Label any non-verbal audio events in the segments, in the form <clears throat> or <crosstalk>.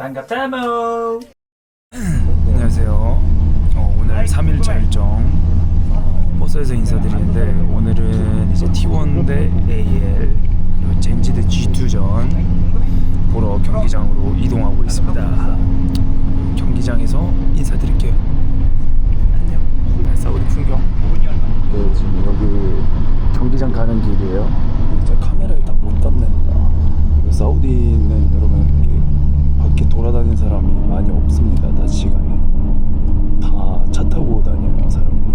반갑다모. 안녕하세요. 어, 오늘 3일차 일정 어, 버스에서 인사드리는데 오늘은 이제 T1 대 AL 그리고 젠지드 G2전 보러 경기장으로 이동하고 있습니다. 경기장에서 인사드릴게요. 안녕. 사우디 풍경. 네, 지금 여기 경기장 가는 길이에요. 이제 카메라에 딱못 담는다. 사우디는 여러분 이렇게 돌아다니는 사람이 많이 없습니다. 낮 시간에 다 차 타고 다녀요 사람들.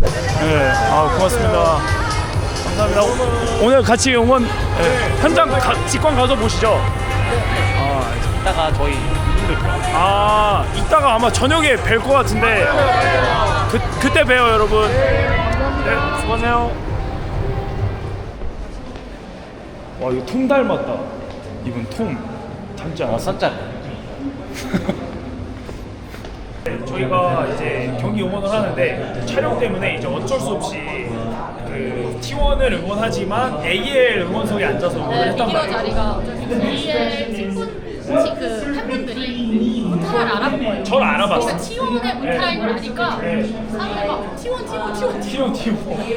네, 아 고맙습니다. 감사합니다. 오늘, 같이 응원 네, 현장 가, 직관 가서 보시죠. 아, 이따가 저희 아 이따가 아마 저녁에 뵐 것 같은데 그 그때 봬요 여러분. 네, 수고하세요. 와 이거 톰 닮았다. 이분 톰 닮지 않았어? 선짝 저희가 이제 경기 응원을 하는데 촬영 때문에 이제 어쩔 수 없이 그 T1을 응원하지만 AL 응원석에 앉아서 응원을 네, 했단 미디어 말이에요. 자리가 이에 직분 그 팬분들이 울타라를 알아본 거예요. 저를 알아봤어. 그러니까 T1의 울타라인 걸 아니까 네. 막 T1, T1, T1, T1 T1.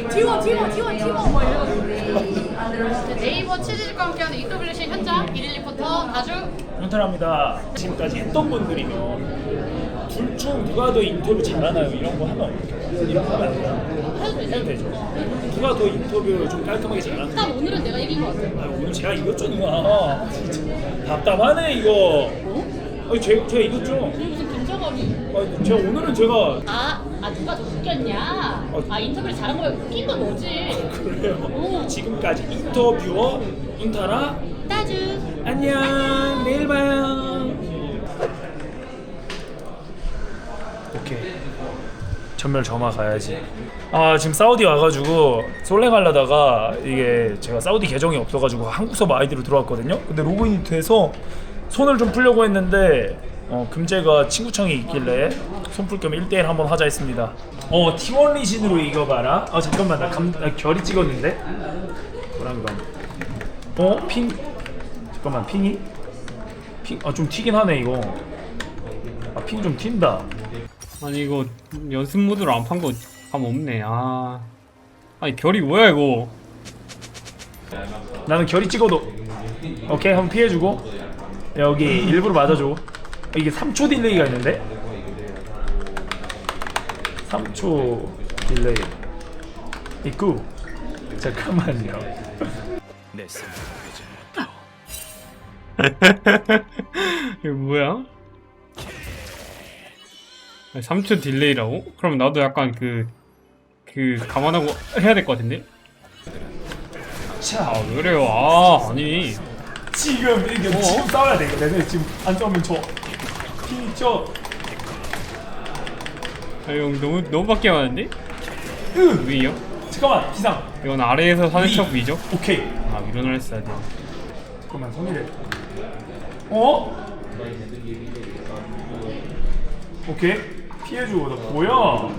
T1, T1, T1, T1 막 이래가지고 네이버 치즈과 함께하는 EWC 현장 1일 리포터 다주 현탈합니다. 지금까지 했던 분들이면 둘 중 누가 더 인터뷰 잘하나요? 이런 거 하면 어떡해요? 이런 거 하면 안 돼요? 해도 되죠. 누가 더 인터뷰를 좀 깔끔하게 잘하는지. 일단 오늘은 내가 이긴 것 같아. 아, 오늘 제가 이겼죠 누나. 진짜 답답하네 이거. 아니 제가, 제가 이겼죠. 그리고 무슨 김정은이 아, 제가 오늘은 제가 아, 아 누가 더 웃겼냐? 아 인터뷰를 잘한 거야 웃긴 건 너지. 그래요. 오. 지금까지 인터뷰어 윤타라 따주. 안녕 내일 봐요. 오케이. 전멸 점화 가야지. 아 지금 사우디 와가지고 솔랭 하려다가 이게 제가 사우디 계정이 없어가지고 한국 서버 아이디로 들어왔거든요. 근데 로그인이 돼서 손을 좀 풀려고 했는데 어, 금제가 친구창에 있길래 손풀 겸 1대1 한번 하자 했습니다. 어 T1 리신으로 이겨봐라. 아 잠깐만 나, 감, 나 결이 찍었는데. 불안감. 어 핑. 잠깐만 핑이? 핑. 아 좀 튀긴 하네 이거. 아 핑 좀 튄다. 아니 이거 연습 모드로 안 판 거 감 없네 아 아니 결이 뭐야 이거 나는 결이 찍어도 오케이 한번 피해주고 여기 일부러 맞아줘 이게 3초 딜레이가 있는데 3초 딜레이 있고 잠깐만요 <laughs> 이거 뭐야? 아니, 3초 딜레이라고? 그럼 나도 약간 그, 그, 감안하고 해야 될 것 같은데? 자 아, 왜 그래요? 아, 아니. 지금 이게 어? 지금 싸워야 돼 이거 내가 지금 안 싸우면 져 피쳐 아, 형, 너무, 너무 밖에 가는데? 으 위요? 잠깐만 기상 이건 아래에서 사는 척 위죠? 오케이 아, 위로는 했어야 돼. 잠깐만 손이래 어? 오케이 피해주고 나 뭐야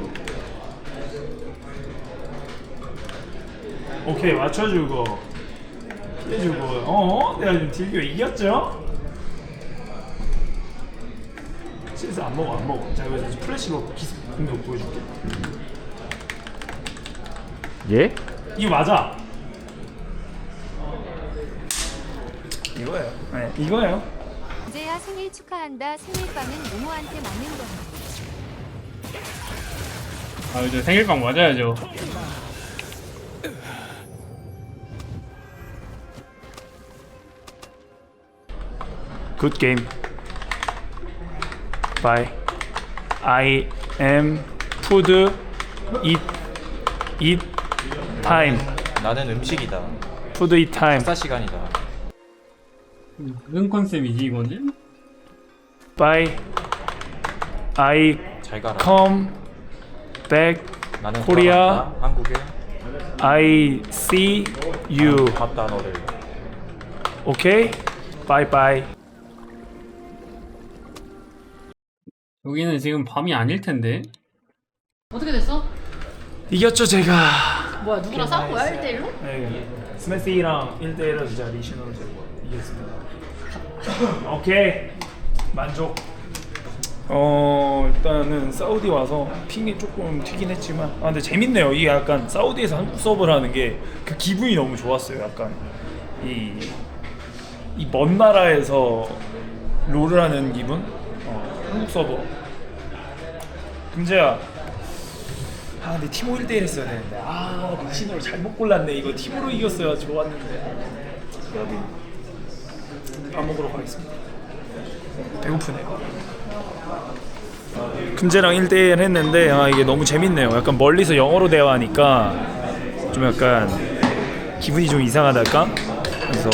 오케이 맞춰주고 피해주고 어? 내가 지금 딜교 이겼죠? 실수 안 먹어 안 먹어 자 이제 플래시로 기습 공격 보여줄게 예? 이거 맞아 이거예요 네 이거예요 이제야 생일 축하한다. 생일빵은 모모한테 맞는 거야. 아, 이제 생일빵 맞아야죠. Good game. Bye. I am food. Eat. Eat time. 나는 음식이다. Food eat time. 식사 시간이다. 무슨 컨셉이지, 이거는? Bye. I 잘 가라. come back. 나는 코리아. 돌아간다. 한국에 I see you. 봤다 너를. Okay? Bye bye. 여기는 지금 밤이 아닐 텐데. 어떻게 됐어? 이겼죠 제가. 뭐야 누구랑 싸운 거야 1대1로? 네. 스매시랑 1대1로 진짜 리신으로 제가 이겼습니다. <laughs> 오케이. 만족. 어 일단은 사우디 와서 핑이 조금 튀긴 했지만 아 근데 재밌네요. 이게 약간 사우디에서 한국 서버를 하는 게 그 기분이 너무 좋았어요. 약간 이 이 먼 나라에서 롤을 하는 기분. 어, 한국 서버. 금재야. 아 근데 팀 1대1 했어야 되는데. 아 미신으로 잘못 골랐네. 이거 팀으로 이겼어야 좋았는데. 여기. 밥 먹으러 가겠습니다. 배고프네요. 금재랑 1대1 했는데 아 이게 너무 재밌네요. 약간 멀리서 영어로 대화하니까 좀 약간 기분이 좀 이상하달까? 그래서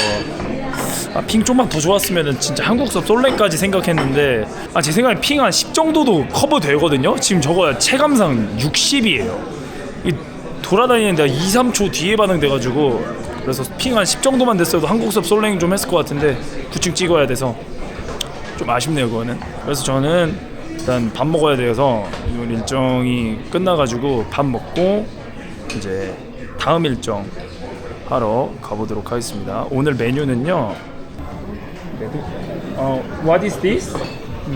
아, 핑 좀만 더 좋았으면 진짜 한국섭 솔랭까지 생각했는데 아, 제 생각에 핑 한 10 정도도 커버 되거든요? 지금 저거 체감상 60이에요. 이 돌아다니는데 2, 3초 뒤에 반응돼가지고 그래서 핑 한 10 정도만 됐어도 한국섭 솔랭 좀 했을 것 같은데 9층 찍어야 돼서 좀 아쉽네요 그거는. 그래서 저는 일단 밥 먹어야 돼서 이번 일정이 끝나가지고 밥 먹고 이제 다음 일정 하러 가보도록 하겠습니다. 오늘 메뉴는요 어, what is this?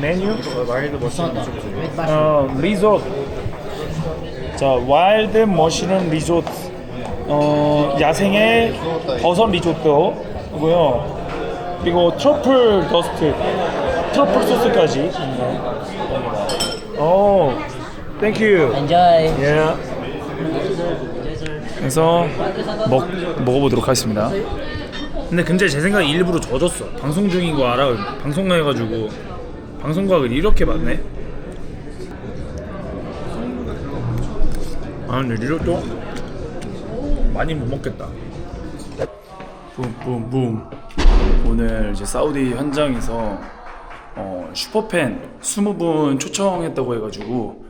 메뉴? 와일드 머신 어, 리조트. 자, 와일드 머시룸 리조트. 어, 야생의 버섯 리조트고요. 그리고 트러플 더스트. 트러플 소스까지. 오, 땡큐. Enjoy. 예. 그래서 먹 먹어보도록 하겠습니다. 근데 근데 제 생각에 일부러 져줬어. 방송 중인 거 알아. 방송해가지고 방송각을 이렇게 봤네. 아 근데 리조또 많이 못 먹겠다. 붐붐붐. 오늘 이제 사우디 현장에서 어, 슈퍼팬 20분 초청했다고 해가지고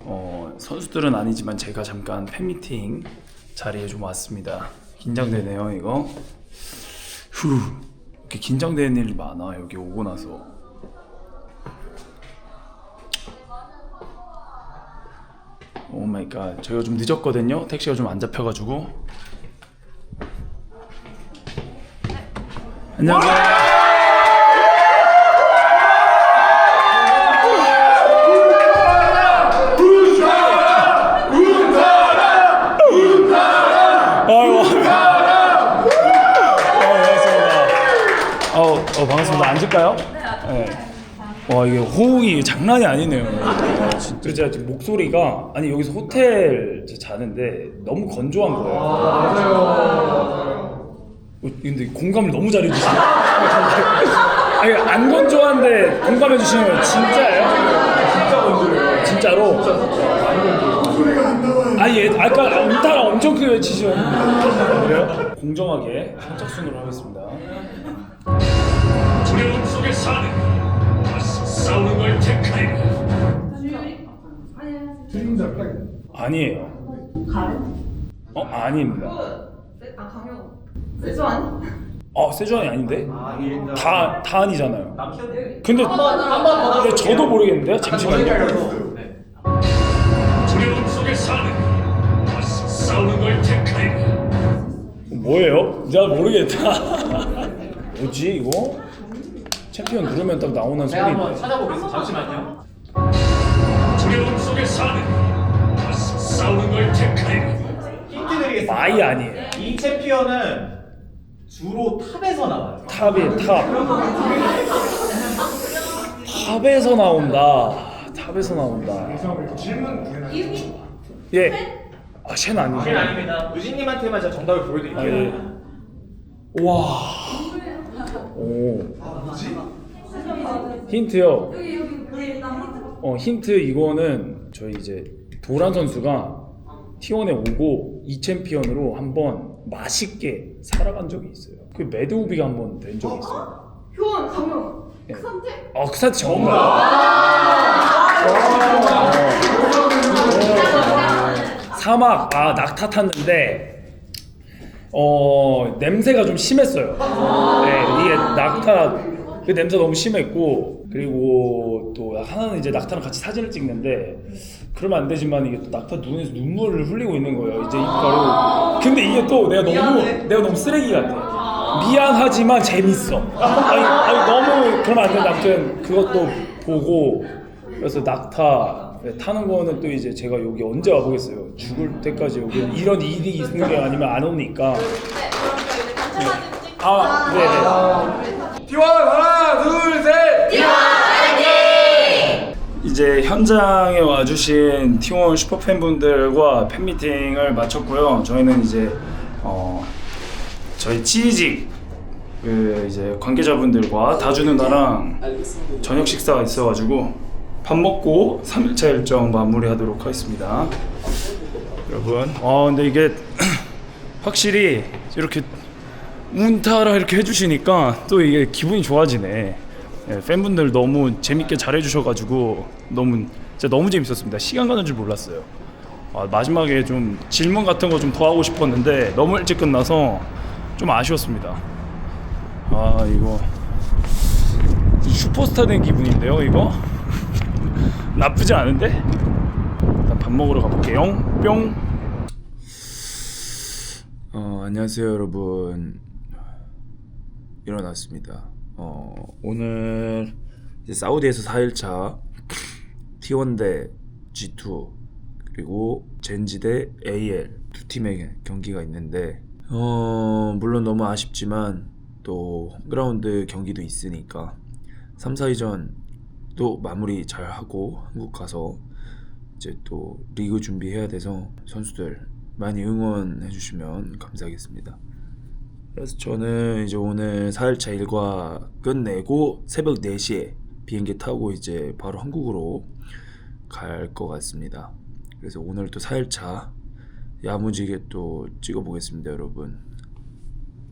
어, 선수들은 아니지만 제가 잠깐 팬미팅 자리에 좀 왔습니다. 긴장되네요 이거. 후. 이렇게 긴장되는 일이 많아 여기 오고 나서. 오 마이 갓 저희가 좀 늦었거든요. 택시가 좀 안 잡혀가지고. 안녕하세요 어, 어 반갑습니다 앉을까요? 네. 와 이게 호응이 장난이 아니네요. 아, 진짜 제가 지금 목소리가 아니 여기서 호텔 자는데 너무 건조한 거예요. 맞아요. 근데 공감을 너무 잘해주시네. <laughs> 아니 안 건조한데 공감해 주시는 거 진짜예요? 진짜 건조해요. 진짜로? 아니 얘 아까 음타가 엄청 크게 외치셨는데 그래요? 공정하게 선착순으로 하겠습니다. 두려움 속에 사는 싸우는 걸 택하리라 아니에요. 어 아닙니다. 아 강영 세주안 어 세주안이 아닌데? 다, 다 아니잖아요. 근데, 근데 저도 모르겠는데? 잠시만요. 두려움 속에 사는 싸우는 걸 택하리라 뭐예요? 내가 모르겠다. <laughs> 뭐지 이거? 챔피언 누르면 딱 나오는 소리. 찾아보겠습니다. 잠시만요. 두려움 속에 사는 싸우는 걸 택하리라 힌트 드리겠습니다. 마이 아니에요. 이 챔피언은 주로 탑에서 나와요. 탑이에요 탑. 탑에서 나온다. 탑에서 나온다. 예. 아, 쉔 아니죠? 아닙니다. 유진님한테만 제가 정답을 아, 보여드릴게요. 예. 와. 오. 힌트요. 어 힌트 이거는 저희 이제 도란 선수가 T1에 오고 이 챔피언으로 한번 맛있게 살아간 적이 있어요. 그 매드우비가 한 번 된 적이 있어요. 효원 강영 예. 그 상태 어, 그 처음 봐. 사막 아 낙타 탔는데 어 냄새가 좀 심했어요. 네 이게 낙타 그 냄새 너무 심했고 그리고 또 하나는 이제 낙타랑 같이 사진을 찍는데 그러면 안 되지만 이게 또 낙타 눈에서 눈물을 흘리고 있는 거예요. 이제 입가로. 근데 이게 또 내가 너무 내가 너무 쓰레기 같아. 미안하지만 재밌어. 아니, 아니 너무 그러면 안 된다. 아무튼 그것도 보고 그래서 낙타 네, 타는 거는 또 이제 제가 여기 언제 와보겠어요. 죽을 때까지 여기 이런 일이 있는 게 아니면 안 오니까. 아, 네 네. T1 하나, 둘, 셋. 이제 현장에 와주신 T1 슈퍼 팬분들과 팬미팅을 마쳤고요. 저희는 이제 어 저희 치직 그 이제 관계자분들과 다주 누나랑 저녁 식사가 있어가지고 밥 먹고 3일차 일정 마무리하도록 하겠습니다. 여러분, 아 근데 이게 <clears throat> 확실히 이렇게 운타라 이렇게 해주시니까 또 이게 기분이 좋아지네. 예, 팬분들 너무 재밌게 잘해주셔가지고 너무 진짜 너무 재밌었습니다. 시간 가는 줄 몰랐어요. 아, 마지막에 좀 질문 같은 거 좀 더 하고 싶었는데 너무 일찍 끝나서 좀 아쉬웠습니다. 아 이거 슈퍼스타 된 기분인데요 이거 나쁘지 않은데? 일단 밥 먹으러 가볼게요. 뿅. 어, 안녕하세요 여러분. 일어났습니다. 어, 오늘 사우디에서 4일차 T1 대 G2 그리고 젠지 대 AL 두 팀의 경기가 있는데 어, 물론 너무 아쉽지만 또 홈그라운드 경기도 있으니까 3, 4위전 도 마무리 잘 하고 한국 가서 이제 또 리그 준비해야 돼서 선수들 많이 응원해 주시면 감사하겠습니다. 그래서 저는 이제 오늘 4일차 일과 끝내고 새벽 4시에 비행기 타고 이제 바로 한국으로 갈 것 같습니다. 그래서 오늘 또 4일차 야무지게 또 찍어보겠습니다, 여러분.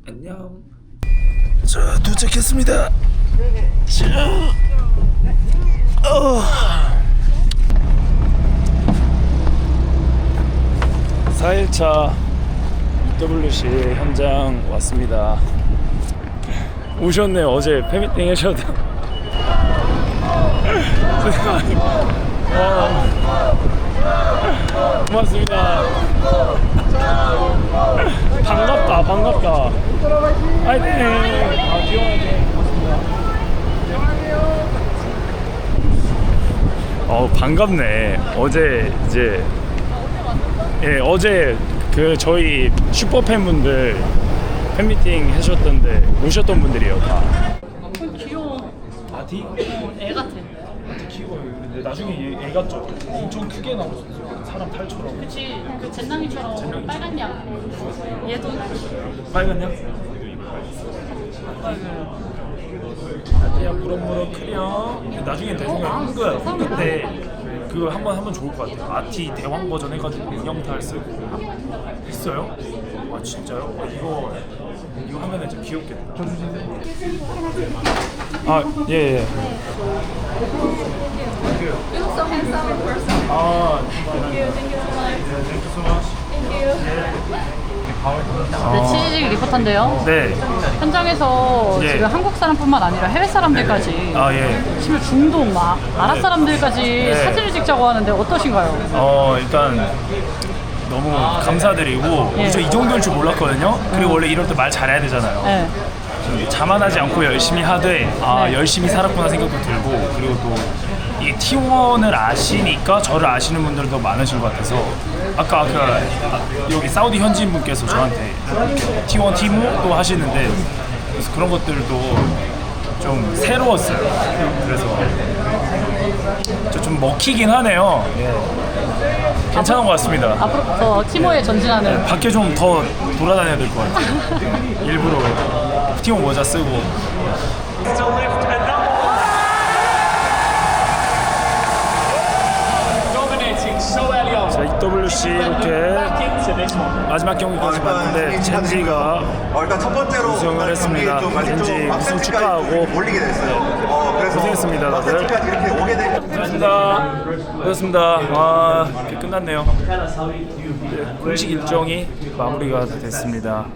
안녕. 자, 도착했습니다. 자, 어. 4일차 WC 현장 왔습니다. 오셨네요. 어제 팬미팅 하셔도. 어. <laughs> 고맙습니다. 반갑다, 반갑다. 화이팅! 아, 귀여워, 화이팅. 어, 반갑네. 어제 이제 예, 어제 그 저희 슈퍼 팬분들 팬미팅 하셨던데 오셨던 분들이에요, 다. 귀여워. 아디? 애 같아. 아디 키고 근데 나중에 얘, 얘 같죠? 엄청 크게 나왔어요. 사람 탈처럼. 그치. 그 젠남이처럼 빨간 양. 얘도 빨간 양? 아 디야 무럭무럭 크렴. 나중에 대중에 한글 그때 그거 한번 하면 좋을 것 같아요. 아티 대왕 버전 해가지고 인형탈 쓰고 있어요? 아 진짜요? 아, 이거 이거 하면은 좀 귀엽겠다. 아 예. 예. You look so handsome in person. 아 Thank you, thank you so much. 땡큐 소 마치. Thank you. 네, 치즈직 리포터인데요. 네. 현장에서 예. 지금 한국 사람뿐만 아니라 해외 사람들까지 아 예. 심지어 중동 막 아랍 사람들까지 네. 사진을 찍자고 하는데 어떠신가요? 어 일단 너무 감사드리고 예. 저이 정도일 줄 몰랐거든요. 그리고 원래 이럴 때 말 잘해야 되잖아요. 네. 자만하지 않고 열심히 하되 아 네. 열심히 살았구나 생각도 들고 그리고 또 이 T1을 아시니까 저를 아시는 분들도 많으신 것 같아서 아까 아까 여기 사우디 현지인 분께서 저한테 T1 티모도 하시는데 그래서 그런 것들도 좀 새로웠어요. 그래서 저 좀 먹히긴 하네요. 예. 괜찮은 것 같습니다. 앞으로부터 티모에 전진하는 밖에 좀 더 돌아다녀야 될 것 같아요. <laughs> 일부러 T1 모자 쓰고. 자, EWC 이렇게 마지막 경기까지 봤는데 젠지가 어, 일단 첫 번째로 우승을 했습니다. 좀 우승 축하하고 몰리게 됐어요. 어, 그래서 고생했습니다, 다들. 세트까지 이렇게 오게 된 고맙습니다. 고맙습니다. 와, 이렇게 끝났네요. 네, 공식 일정이 마무리가 다 됐습니다.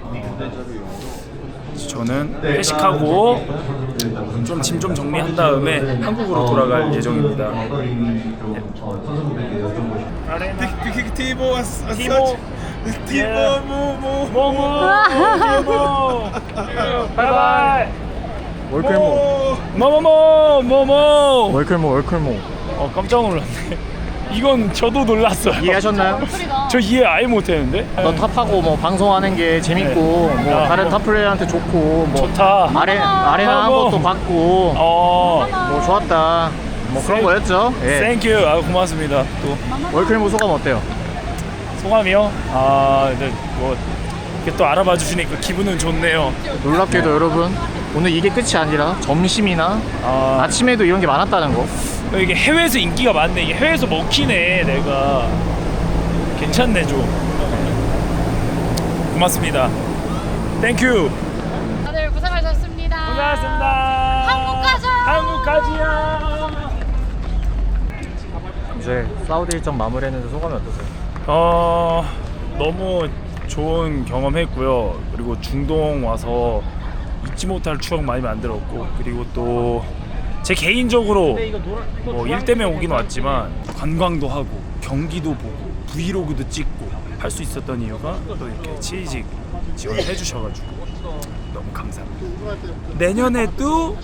저는 회식하고 좀 짐 좀 정리한 다음에 한국으로 돌아갈 예정입니다. Because Tibo was as Timo, such, 티모 모모 모모 바이바이 월클모. 모모모 모모 월클모 월클모. 어 깜짝 놀랐네. <laughs> 이건 저도 놀랐어요. 이해하셨나요? 저 이해 아예 못했는데? 너 탑하고 뭐 방송하는 게 재밌고 뭐 야, 다른 뭐. 탑 플레이어한테 좋고 뭐 좋다. 아레 아레나 한 뭐. 것도 받고 어. 뭐 좋았다 뭐 그런 거였죠. 예. 땡큐 아 고맙습니다 또 월클 모 소감 어때요? 소감이요? 아 근데 뭐 이렇게 또 알아봐 주시니까 기분은 좋네요 놀랍게도 여러분 오늘 이게 끝이 아니라 점심이나 아 아침에도 이런 게 많았다는 거. 이게 해외에서 인기가 많네 이게 해외에서 먹히네 내가 괜찮네 좀 고맙습니다 땡큐 다들 고생하셨습니다. 고생하셨습니다 한국 가자! 한국 가자 이제 사우디 일정 마무리했는데 소감이 어떠세요? 어 너무 좋은 경험했고요. 그리고 중동 와서 잊지 못할 추억 많이 만들었고 그리고 또 제 개인적으로 뭐일 때문에 오긴 왔지만 관광도 하고 경기도 보고 브이로그도 찍고 할 수 있었던 이유가 또 이렇게 치이직 지원해 주셔가지고 너무 감사합니다. 내년에도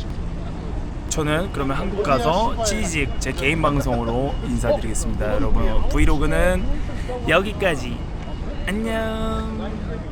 저는 그러면 한국 가서 치이직 제 개인 방송으로 인사드리겠습니다. 여러분 브이로그는 여기까지 안녕.